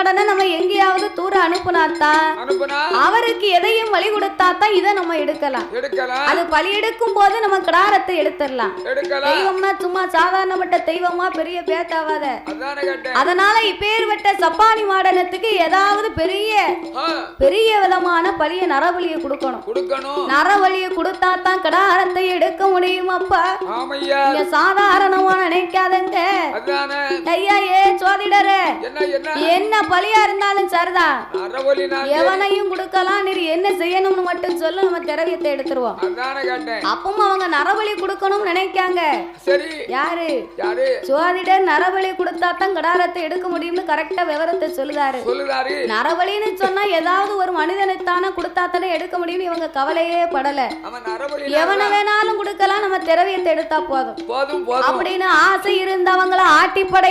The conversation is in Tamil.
மாடனை நம்ம எங்கேயாவது தூர அனுப்புனாத்தான் அனுப்புனா? அவருக்கு எதையும் வழி கொடுத்தாதான் இதை நம்ம எடுக்கலாம். அது பலி எடுக்கும் போது நம்ம கிடாரத்தை எடுத்துடலாம். தெய்வம்னா சும்மா சாதாரணப்பட்ட தெய்வமா பெரிய பேத்தாவாத. அதனால இப்பேற்பட்ட சப்பானி மாடனத்துக்கு ஏதாவது பெரிய பெரிய விதமான பலிய நரபலிய கொடுக்கணும். நரபலிய கொடுத்தா தான் கிடாரத்தை எடுக்க முடியும் அப்பா. சாதாரணமா நினைக்காதங்க. ஐயா ஏ சோதிடரே என்ன பலியா இருந்தாலும் சரிதான் எவனையும் கொடுக்கலாம் நீ என்ன செய்யணும்னு மட்டும் சொல்லு நம்ம திரவியத்தை எடுத்துருவோம். அப்பவும் அவங்க நரபலி கொடுக்கணும்னு நினைக்காங்க. யாரு? ஜோதிடர் நரபலி கொடுத்தா தான் கடாரத்தை எடுக்க முடியும்னு கரெக்டா விவரத்தை சொல்லுதாரு. நரபலின்னு சொன்னா ஏதாவது ஒரு மனிதனைத்தானே கொடுத்தா தானே எடுக்க முடியும்னு இவங்க கவலையே படல. எவனை வேணாலும் கொடுக்கலாம் நம்ம திரவியத்தை எடுத்தா போதும். அப்படின்னு ஆசை இருந்தவங்கள ஆட்டிப்படை